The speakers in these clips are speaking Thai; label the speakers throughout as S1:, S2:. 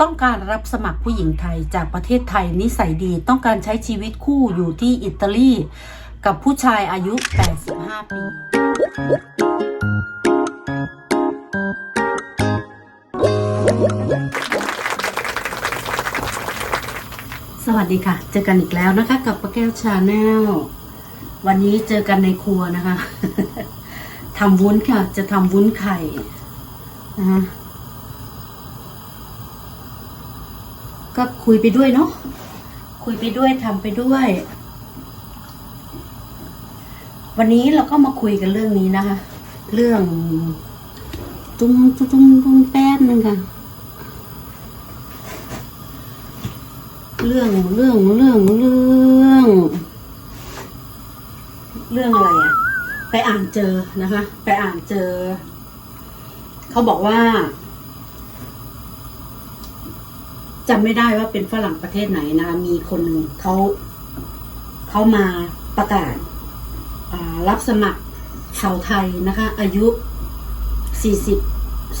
S1: ต้องการรับสมัครผู้หญิงไทยจากประเทศไทยนิสัยดีต้องการใช้ชีวิตคู่อยู่ที่อิตาลีกับผู้ชายอายุ 85 ปี สวัสดีค่ะ เจอกันอีกแล้วนะคะ กับป้าแก้วชาแนล วันนี้เจอกันในครัวนะคะ ทำวุ้นค่ะ จะทำวุ้นไข่นะคะ ก็คุยไปด้วยเนาะคุยไปด้วยทำไปด้วย วันนี้เราก็มาคุยกันเรื่องนี้นะคะ เรื่องตุ้งตุ้งตุ้งตุ้งแป๊บนึงค่ะเรื่องเรื่องเรื่องเรื่อง เรื่องอะไรอะไปอ่านเจอนะคะ ไปอ่านเจอ เขาบอกว่า จำไม่ได้ว่าเป็นฝรั่งประเทศไหนนะคะมีคนหนึ่งเขาเขามาประกาศรับสมัครชาวไทยนะคะ อายุสี่สิบ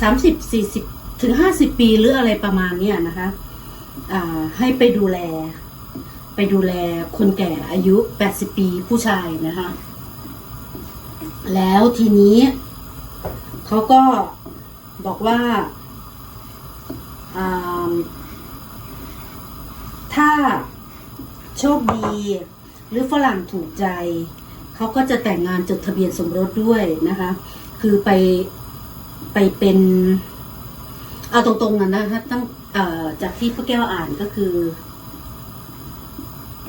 S1: สามสิบสี่สิบถึงห้าสิบปีหรืออะไรประมาณเนี้ยนะคะให้ไปดูแล ไปดูแลคนแก่อายุแปดสิบปีผู้ชายนะคะ แล้วทีนี้เขาก็บอกว่า ถ้าโชคดี หรือฝรั่งถูกใจ เขาก็จะแต่งงานจดทะเบียนสมรสด้วยนะคะ คือไปไปเป็น เอาตรงๆนะนะคะตั้งเอ่อจากที่พระแก้วอ่านก็คือ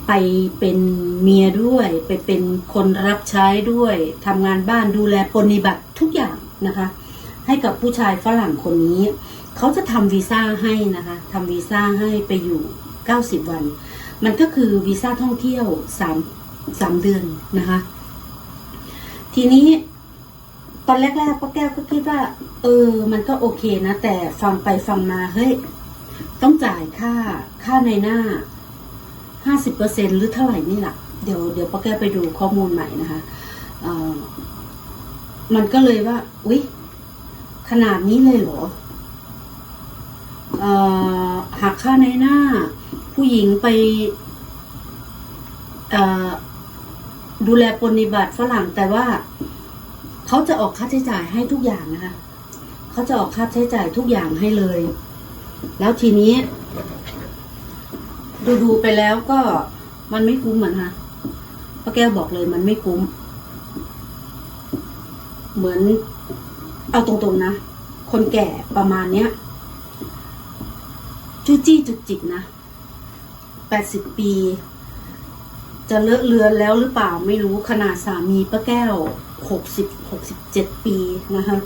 S1: ไปเป็นเมียด้วย ไปเป็นคนรับใช้ด้วยทำงานบ้านดูแลปฏิบัติทุกอย่างนะคะ ให้กับผู้ชายฝรั่งคนนี้ เขาจะทำวีซ่าให้นะคะทำวีซ่าให้ไปอยู่ 90 วัน มันก็คือวีซ่าท่องเที่ยว3 3เดือนนะคะ ทีนี้ตอนแรกๆป้าแก้วก็คิดว่า เออ มันก็โอเคนะ แต่ฟังไปฟังมาเฮ้ยต้องจ่ายค่าค่าในหน้าห้าสิบเปอร์เซ็นหรือเท่าไหร่นี่แหละเดี๋ยวเดี๋ยวป้าแก้วไปดูข้อมูลใหม่นะคะมันก็เลยว่า อุ๊ย ขนาดนี้เลยเหรอออหักค่าในหน้า ผู้หญิงไปดูแลปฏิบัติฝรั่งแต่ว่าเขาจะออกค่าใช้จ่ายให้ทุกอย่างนะคะเขาจะออกค่าใช้จ่ายทุกอย่างให้เลย แล้วทีนี้ ดูดูๆไปแล้วก็มันไม่คุ้มเหมือนคะป้าแก้วบอกเลยมันไม่คุ้ม เหมือน เอาตรงๆนะ คนแก่ประมาณเนี้ย จู้จี้จุกจิกนะ แปดสิบปี จะเลอะเลือนแล้วหรือเปล่าไม่รู้ขนาดสามีป้าแก้วหกสิบหกสิบเจ็ดปีนะคะ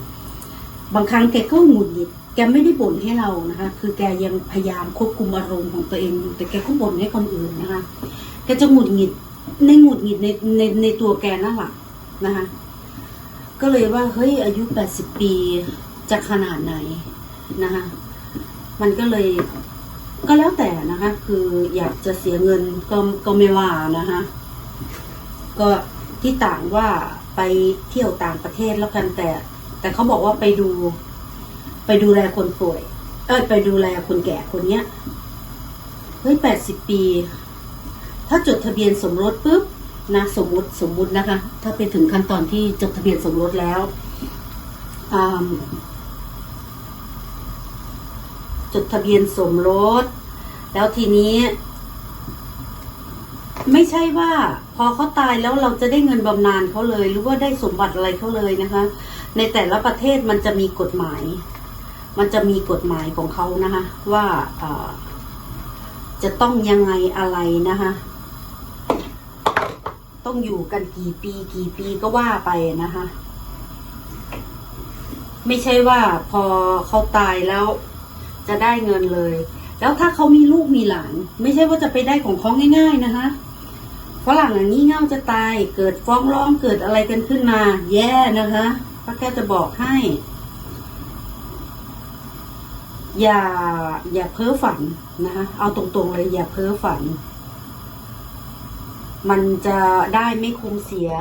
S1: บางครั้งแกก็หงุดหงิดแกไม่ได้บ่นให้เรานะคะ คือแกยังพยายามควบคุมอารมณ์ของตัวเองอยู่แต่แกก็บ่นให้คนอื่นนะคะแกจะหงุดหงิดในหงุดหงิดในในในตัวแกนั่นแหละนะคะ ก็เลยว่าเฮ้ยอายุแปดสิบปีจะขนาดไหนนะคะ มันก็เลย ก็แล้วแต่นะคะ คืออยากจะเสียเงินก็ก็ไม่ว่านะคะก็ที่ต่างว่าไปเที่ยวต่างประเทศแล้วกันแต่ แต่เขาบอกว่าไปดู ไปดูแลคนป่วย เออไปดูแลคนแก่คนเนี้ยเฮ้ยแปดสิบปี ถ้าจดทะเบียนสมรสปุ๊บนะสมมุติสมมุตินะคะ ถ้าไปถึงขั้นตอนที่จดทะเบียนสมรสแล้วอ่า จดทะเบียนสมรส แล้วทีนี้ ไม่ใช่ว่า พอเขาตายแล้วเราจะได้เงินบำนาญเขาเลย หรือว่าได้สมบัติอะไรเขาเลยนะคะ ในแต่ละประเทศมันจะมีกฎหมาย มันจะมีกฎหมายของเขานะคะ ว่าจะต้องยังไงอะไรนะคะต้องอยู่กันกี่ปีกี่ปีก็ว่าไปนะคะ ไม่ใช่ว่าพอเขาตายแล้ว จะได้เงินเลย แล้วถ้าเขามีลูกมีหลาน ไม่ใช่ว่าจะไปได้ของเขาง่าย ๆนะคะฝรั่งอย่างนี้เง่าจะตาย เกิดฟ้องร้องเกิดอะไรกันขึ้นมา แย่นะคะป้าแก้วจะบอกให้ อย่า อย่าเพ้อฝันนะคะ เอาตรงๆเลย อย่าเพ้อฝัน มันจะได้ไม่คุ้มเสีย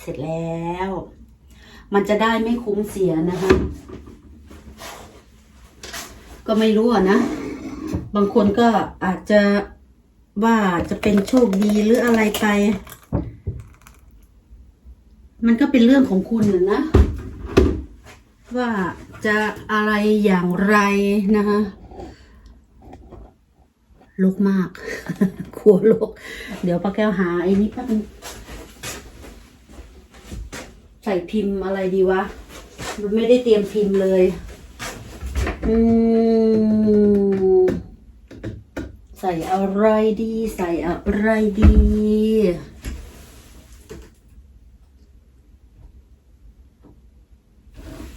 S1: เสร็จแล้ว มันจะได้ไม่คุ้มเสียนะคะ ก็ไม่รู้อะนะ บางคนก็อาจจะว่าจะเป็นโชคดีหรืออะไรไป มันก็เป็นเรื่องของคุณนะนะว่าจะอะไรอย่างไรนะคะลกมากครัวลก เดี๋ยวป้าแก้วหาไอ้นี่แป๊บนึงใส่พิมพ์อะไรดีวะ มันไม่ได้เตรียมพิมพ์เลย อืมใส่อะไรดี ใส่อะไรดี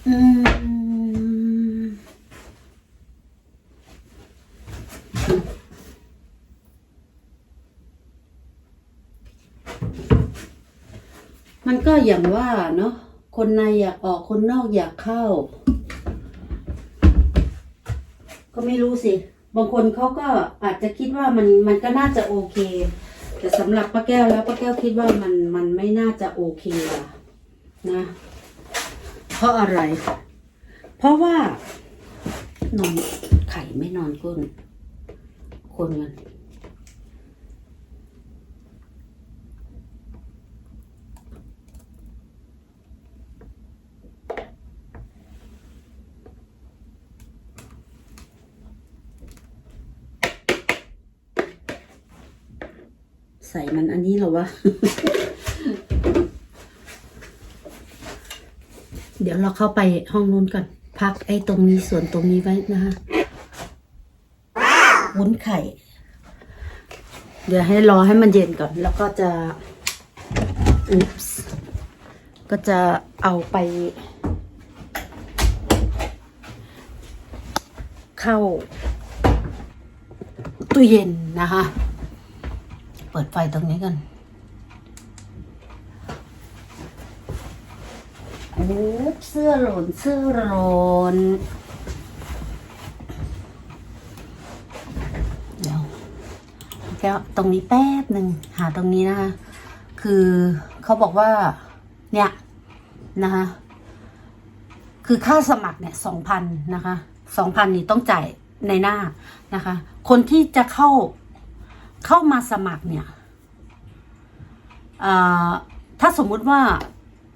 S1: อืม มันก็อย่างว่าเนาะคนในอยากออกคนนอกอยากเข้า ก็ ไม่รู้สิ บางคนเขาก็อาจจะคิดว่ามันมันก็น่าจะโอเค แต่สำหรับป้าแก้วแล้วป้าแก้วคิดว่ามันมันไม่น่าจะโอเคอะนะ เพราะอะไร เพราะว่านอนไข่ไม่นอนก้นคนกัน ส่มันอันนี้เหรอวะ เดี๋ยวเราเข้าไปห้องนู้นก่อน พักไอ้ตรงนี้ส่วนตรงนี้ไว้นะคะวุ้นไข่ เดี๋ยวให้รอให้มันเย็นก่อน แล้วก็จะอุ๊ปส์ก็จะเอาไป เข้าตู้เย็นนะคะ เปิดไฟตรงนี้กันโอ้เสื้อหล่นเสื้อหล่นเดี๋ยวแก้วตรงนี้แป๊บหนึ่งหาตรงนี้นะคะคือเขาบอกว่า เนี่ยนะคะคือค่าสมัครเนี่ยสองพันนะคะสองพันนี่ต้องจ่ายในหน้านะคะ คนที่จะเข้า เข้ามาสมัครเนี่ยถ้าสมมุติว่า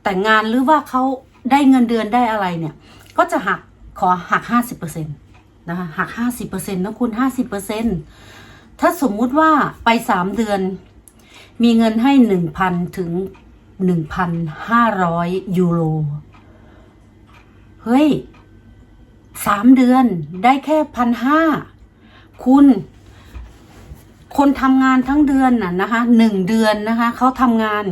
S1: แต่งงานหรือว่าเขาได้เงินเดือนได้อะไรเนี่ย ก็จะหักขอหักห้าสิบเปอร์เซ็นต์นะคะหักห้าสิบเปอร์เซ็นต์นะคุณห้าสิบเปอร์เซ็นต์ถ้าสมมุติว่าไปสามเดือน มีเงินให้หนึ่งพันถึงหนึ่งพันห้าร้อยยูโร เฮ้ยสามเดือนได้แค่พันห้าคุณ คนทำงานทั้งเดือนน่ะนะคะหนึ่งเดือนนะคะเขาทำงาน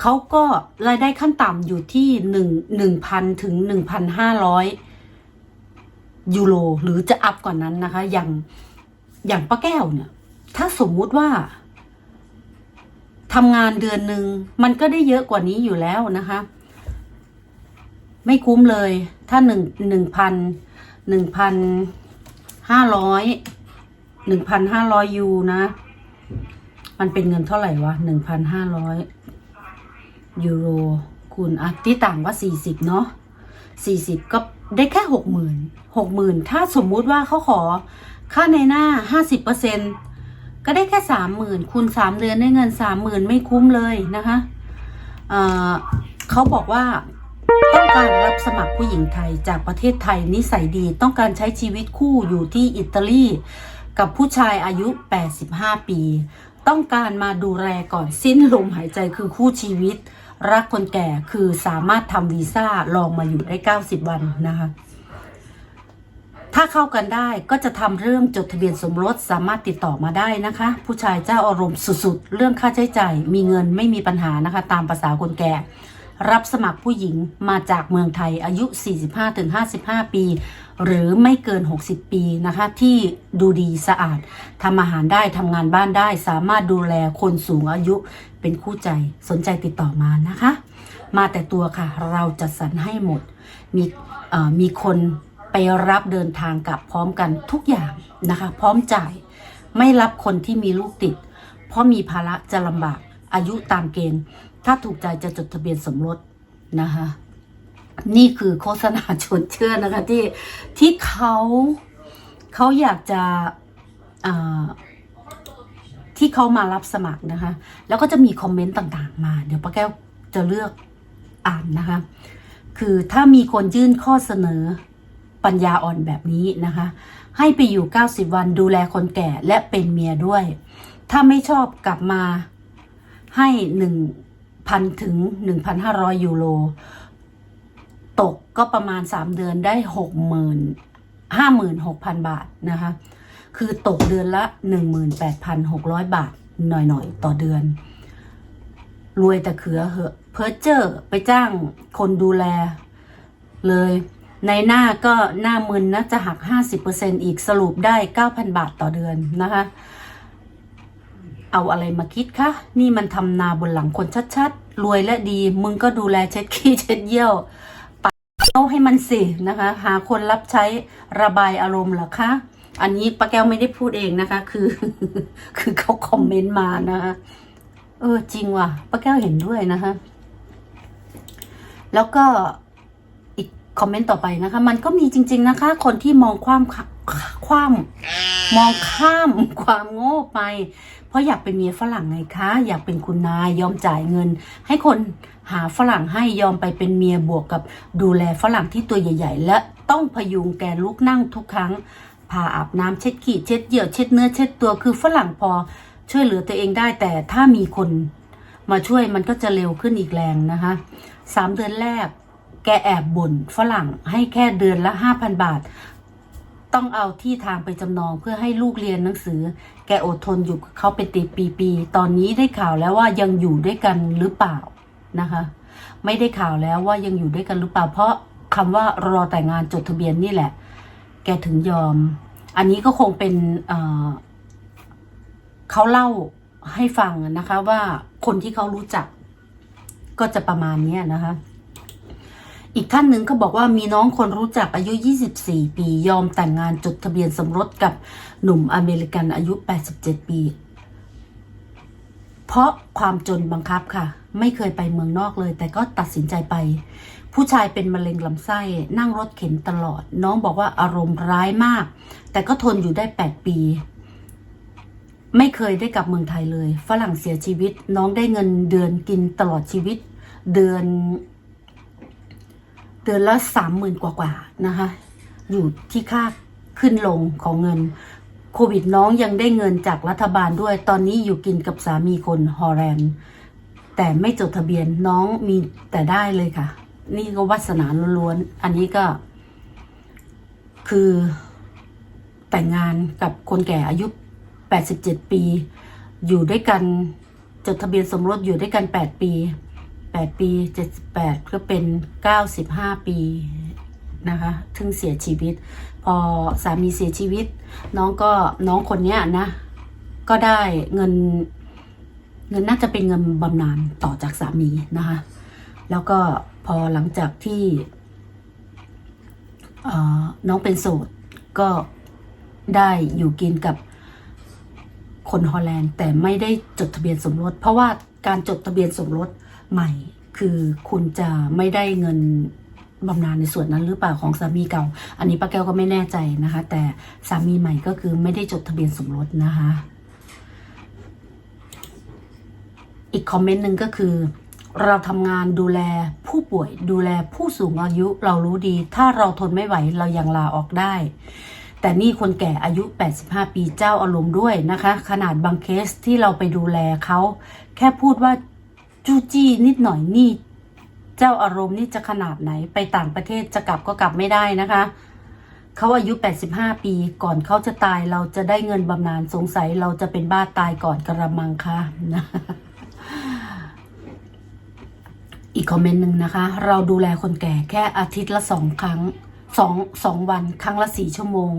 S1: เขาก็รายได้ขั้นต่ำอยู่ที่หนึ่งหนึ่งพันถึงหนึ่งพันห้าร้อยยูโรหรือจะอัพกว่านั้นนะคะ อย่างอย่างป้าแก้วเนี่ย ถ้าสมมุติว่าทำงานเดือนหนึ่งมันก็ได้เยอะกว่านี้อยู่แล้วนะคะ ไม่คุ้มเลย ถ้าหนึ่งหนึ่งพันหนึ่งพันห้าร้อย หนึ่งพันห้าร้อยยูนะ มันเป็นเงินเท่าไหร่วะหนึ่งพันห้าร้อยยูโรคูณอะที่ต่างว่าสี่สิบเนาะสี่สิบก็ได้แค่หกหมื่นหกหมื่นถ้าสมมุติว่าเขาขอค่าในหน้าห้าสิบเปอร์เซ็นก็ได้แค่สามหมื่นคูณสามเดือนได้เงินสามหมื่นไม่คุ้มเลยนะคะเอ่อเขาบอกว่าต้องการรับสมัครผู้หญิงไทยจากประเทศไทยนิสัยดีต้องการใช้ชีวิตคู่อยู่ที่อิตาลี กับผู้ชายอายุ 85 ปี ต้องการมาดูแลก่อนสิ้นลมหายใจคือคู่ชีวิต รักคนแก่คือสามารถทำวีซ่าลองมาอยู่ได้ 90 วันนะคะถ้าเข้ากันได้ก็จะทำเรื่องจดทะเบียนสมรสสามารถติดต่อมาได้นะคะ ผู้ชายเจ้าอารมณ์สุดๆ เรื่องค่าใช้จ่ายมีเงินไม่มีปัญหานะคะ ตามภาษาคนแก่ รับสมัครผู้หญิงมาจากเมืองไทยอายุ 45-55 ปี หรือไม่เกิน 60 ปีนะคะ ที่ดูดีสะอาดทำอาหารได้ทำงานบ้านได้ สามารถดูแลคนสูงอายุเป็นคู่ใจสนใจติดต่อมานะคะ มาแต่ตัวค่ะ เราจัดสรรให้หมด มีมีคนไปรับเดินทางกลับพร้อมกันทุกอย่างนะคะ พร้อมจ่ายไม่รับคนที่มีลูกติด เพราะมีภาระจะลำบากอายุตามเกณฑ์ ถ้าถูกใจจะจดทะเบียนสมรสนะคะ นี่คือโฆษณาชวนเชื่อนะคะที่ที่เขาเขาอยากจะที่เขามารับสมัครนะคะ แล้วก็จะมีคอมเมนต์ต่างๆ มา เดี๋ยวป้าแก้วจะเลือกอ่านนะคะ คือถ้ามีคนยื่นข้อเสนอปัญญาอ่อนแบบนี้นะคะ ให้ไปอยู่ 90 วันดูแลคนแก่และเป็นเมียด้วย ถ้าไม่ชอบกลับมาให้ 1,000 ถึง 1,500 ยูโร ตกก็ประมาณ 3 เดือนได้60,000 56,000บาทนะคะ คือตกเดือนละ 18,600 บาทหน่อยๆ ต่อเดือน รวยแต่เขือเหอะเพอเจอร์ไปจ้างคนดูแลเลย ในหน้าก็หน้ามึนนะจะหัก 50%อีกสรุปได้ 9,000 บาทต่อเดือนนะคะ เอาอะไรมาคิดคะ นี่มันทำนาบนหลังคนชัดๆ รวยและดี มึงก็ดูแลเช็ดขี้เช็ดเยี่ยว เอาให้มันสินะคะ หาคนรับใช้ระบายอารมณ์เหรอคะอันนี้ป้าแก้วไม่ได้พูดเองนะคะ คือ คือเขาคอมเมนต์มานะคะเออจริงว่ะป้าแก้วเห็นด้วยนะคะ แล้วก็อีกคอมเมนต์ต่อไปนะคะ มันก็มีจริง ๆนะคะ คนที่มองความความมองข้ามความโง่ไป เพราะอยากเป็นเมียฝรั่งไงคะ อยากเป็นคุณนายยอมจ่ายเงิน ให้คนหาฝรั่งให้ยอมไปเป็นเมียบวกกับดูแลฝรั่งที่ตัวใหญ่ ๆ และต้องพยุงแกลุกนั่งทุกครั้งพาอาบน้ำเช็ดขี้เช็ดเยี่ยวเช็ดเนื้อเช็ดตัวคือฝรั่งพอช่วยเหลือตัวเองได้แต่ถ้ามีคนมาช่วยมันก็จะเร็วขึ้นอีกแรงนะคะสามเดือนแรก แกแอบบ่นฝรั่งให้แค่เดือนละห้าพันบาท ต้องเอาที่ทางไปจำนองเพื่อให้ลูกเรียนหนังสือ แกอดทนอยู่กับเขาเป็นตีปีๆตอนนี้ได้ข่าวแล้วว่ายังอยู่ด้วยกันหรือเปล่า นะคะ ไม่ได้ข่าวแล้วว่ายังอยู่ด้วยกันหรือเปล่าเพราะคำว่ารอแต่งงานจดทะเบียนนี่แหละ แกถึงยอม อันนี้ก็คงเป็นเเขาเล่าให้ฟังนะคะ ว่าคนที่เขารู้จัก ก็จะประมาณนี้นะคะ อีกท่านหนึ่งก็บอกว่ามีน้องคนรู้จักอายุ 24 ปี ยอมแต่งงานจดทะเบียนสมรสกับหนุ่มอเมริกันอายุ 87 ปี เพราะความจนบังคับค่ะ ไม่เคยไปเมืองนอกเลย แต่ก็ตัดสินใจไป ผู้ชายเป็นมะเร็งลำไส้นั่งรถเข็นตลอด น้องบอกว่าอารมณ์ร้ายมาก แต่ก็ทนอยู่ได้ 8 ปี ไม่เคยได้กลับเมืองไทยเลย ฝรั่งเสียชีวิต น้องได้เงินเดือนกินตลอดชีวิต เดือน เดือนละสามหมื่นกว่าๆนะคะ อยู่ที่ค่าขึ้นลงของเงิน โควิดน้องยังได้เงินจากรัฐบาลด้วย ตอนนี้อยู่กินกับสามีคนฮอลแลนด์แต่ไม่จดทะเบียนน้องมีแต่ได้เลยค่ะ นี่ก็วาสนาล้วนๆอันนี้ก็ คือแต่งงานกับคนแก่อายุ 87 ปี อยู่ด้วยกันจดทะเบียนสมรสอยู่ด้วยกัน 8 ปี 8 ปี 78 ก็เป็น 95 ปีนะคะถึงเสียชีวิต พอสามีเสียชีวิต น้องก็น้องคนเนี้ยนะ ก็ได้เงิน เงินน่าจะเป็นเงินบำนาญต่อจากสามีนะคะ แล้วก็พอหลังจากที่น้องเป็นโสดก็ได้อยู่กินกับคนฮอลแลนด์แต่ไม่ได้จดทะเบียนสมรส เพราะว่าการจดทะเบียนสมรสใหม่ คือคุณจะไม่ได้เงิน บำนาญในส่วนนั้นหรือเปล่าของสามีเก่า อันนี้ป้าแก้วก็ไม่แน่ใจนะคะ แต่สามีใหม่ก็คือไม่ได้จดทะเบียนสมรสนะคะ อีกคอมเมนต์หนึ่งก็คือ เราทำงานดูแลผู้ป่วยดูแลผู้สูงอายุเรารู้ดี ถ้าเราทนไม่ไหวเรายังลาออกได้ แต่นี่คนแก่อายุ 85 ปีเจ้าอารมณ์ด้วยนะคะ ขนาดบางเคสที่เราไปดูแลเขาแค่พูดว่าจู้จี้นิดหน่อยนี่ เจ้าอารมณ์นี่จะขนาดไหนไปต่างประเทศจะกลับก็กลับไม่ได้นะคะเขาอายุ 85 ปี ก่อนเขาจะตายเราจะได้เงินบำนาญสงสัยเราจะเป็นบ้าตายก่อนกระมังค่ะนะอีกคอมเมนต์หนึ่งนะคะ เราดูแลคนแก่แค่อาทิตย์ละสองครั้ง สองสองวันครั้งละสี่ชั่วโมง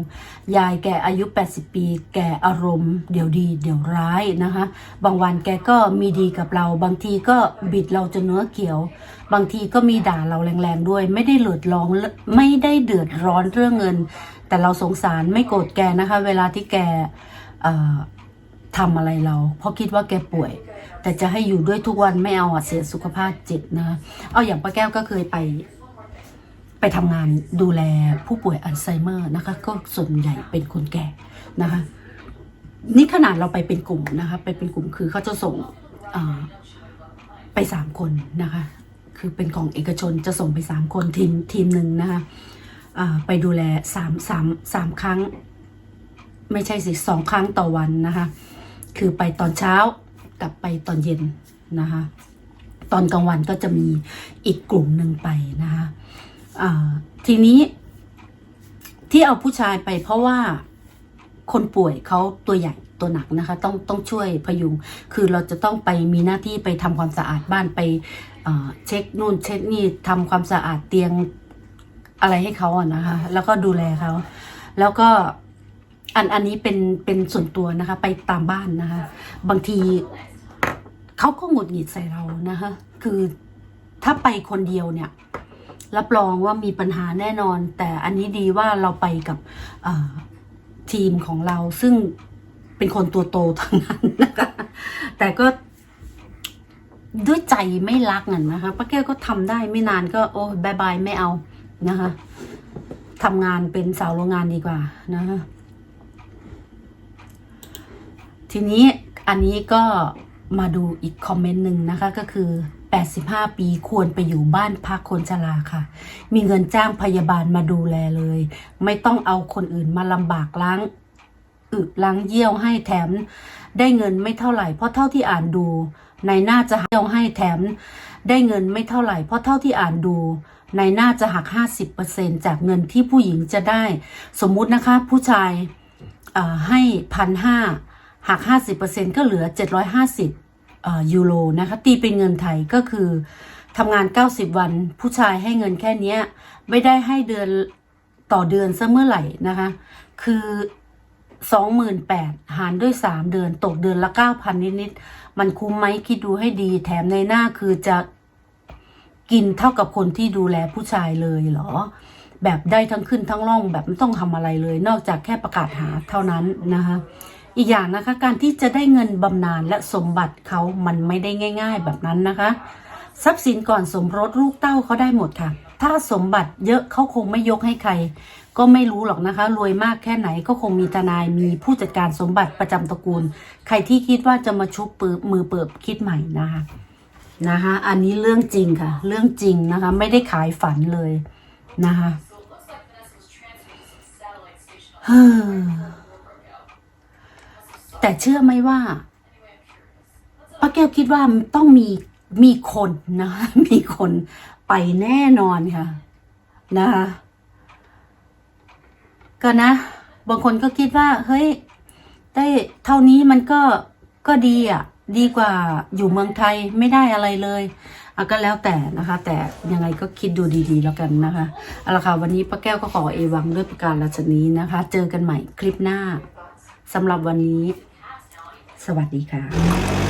S1: ยายแกอายุ 80 ปี แกอารมณ์ เดี๋ยวดี เดี๋ยวร้ายนะคะ บางวันแกก็มีดีกับเรา บางทีก็บิดเราจนเนื้อเขียว บางทีก็มีด่าเราแรงๆด้วย ไม่ได้เลือดร้อนไม่ได้เดือดร้อนเรื่องเงิน แต่เราสงสารไม่โกรธแกนะคะ เวลาที่แกทำอะไรเรา เพราะคิดว่าแกป่วย แต่จะให้อยู่ด้วยทุกวันไม่เอาเสียสุขภาพจิตนะเอาอย่างป้าแก้วก็เคยไป ไปทำงานดูแลผู้ป่วยอัลไซเมอร์นะคะ ก็ส่วนใหญ่เป็นคนแก่นะคะ นี่ขนาดเราไปเป็นกลุ่มนะคะ ไปเป็นกลุ่มคือเขาจะส่งไปสามคนนะคะ คือเป็นของเอกชนจะส่งไปสามคนทีมทีมหนึ่งนะคะไปดูแลสามสามสามครั้ง ไม่ใช่สิสองครั้งต่อวันนะคะ คือไปตอนเช้ากลับไปตอนเย็นนะคะ ตอนกลางวันก็จะมีอีกกลุ่มหนึ่งไปนะคะ ทีนี้ที่เอาผู้ชายไปเพราะว่าคนป่วยเขาตัวใหญ่ตัวหนักนะคะ ต้องต้องช่วยพยุง คือเราจะต้องไปมีหน้าที่ไปทำความสะอาดบ้านไปเช็คนู่นเช็คนี่ทำความสะอาดเตียงอะไรให้เขาอะนะคะ แล้วก็ดูแลเขาแล้วก็อันอันนี้เป็นเป็นส่วนตัวนะคะ ไปตามบ้านนะคะ บางทีเขาก็หงุดหงิดใส่เรานะคะ คือถ้าไปคนเดียวเนี่ย รับรองว่ามีปัญหาแน่นอน แต่อันนี้ดีว่าเราไปกับทีมของเราซึ่งเป็นคนตัวโตทั้งนั้นนะคะแต่ก็ด้วยใจไม่รักอะนะคะป้าแก้วก็ทำได้ไม่นานก็โอ้บายบายไม่เอานะคะทำงานเป็นสาวโรงงานดีกว่านะคะทีนี้อันนี้ก็มาดูอีกคอมเมนต์หนึ่งนะคะก็คือ 85 ปีควรไปอยู่บ้านพักคนชราค่ะ มีเงินจ้างพยาบาลมาดูแลเลย ไม่ต้องเอาคนอื่นมาลำบากล้างอึล้างเยี่ยวให้แถม ได้เงินไม่เท่าไหร่เพราะเท่าที่อ่านดู ในหน้าจะหักเยี่ยวให้แถม ได้เงินไม่เท่าไหร่เพราะเท่าที่อ่านดูในหน้าจะหัก 50%จากเงินที่ผู้หญิงจะได้ สมมุตินะคะ ผู้ชายให้พันห้าหัก 50%ก็เหลือ 750เอ่อ ยูโรนะคะตีเป็นเงินไทยก็คือทำงาน 90 วัน ผู้ชายให้เงินแค่นี้ไม่ได้ให้เดือนต่อเดือนซะเมื่อไหร่นะคะ คือ28,000หารด้วย 3 เดือน ตกเดือนละ 9,000 นิดๆมันคุ้มไหมคิดดูให้ดี แถมในหน้าคือจะกินเท่ากับคนที่ดูแลผู้ชายเลยเหรอ แบบได้ทั้งขึ้นทั้งล่องแบบไม่ต้องทำอะไรเลย นอกจากแค่ประกาศหาเท่านั้นนะคะ อีกอย่างนะคะการที่จะได้เงินบำนาญและสมบัติเขามันไม่ได้ง่าย ๆ แบบนั้นนะคะ ทรัพย์สินก่อนสมรสลูกเต้าเขาได้หมดค่ะ ถ้าสมบัติเยอะเขาคงไม่ยกให้ใคร ก็ไม่รู้หรอกนะคะ รวยมากแค่ไหนก็คงมีทนายมีผู้จัดการสมบัติประจำตระกูล ใครที่คิดว่าจะมาชุบปือมือเปิบคิดใหม่นะคะนะคะอันนี้เรื่องจริงค่ะ เรื่องจริงนะคะ ไม่ได้ขายฝันเลยนะคะ แต่เชื่อไหมว่าป้าแก้วคิดว่าต้องมีมีคนนะคะมีคนไปแน่นอนค่ะ นะคะก็นะ บางคนก็คิดว่า เฮ้ย ได้เท่านี้มันก็ก็ดีอะ ดีกว่าอยู่เมืองไทยไม่ได้อะไรเลยอะก็แล้วแต่นะคะ แต่ยังไงก็คิดดูดีๆแล้วกันนะคะเอาละค่ะวันนี้ป้าแก้วก็ขอเอวังด้วยประการราชนี้นะคะ เจอกันใหม่คลิปหน้าสำหรับวันนี้ สวัสดีค่ะ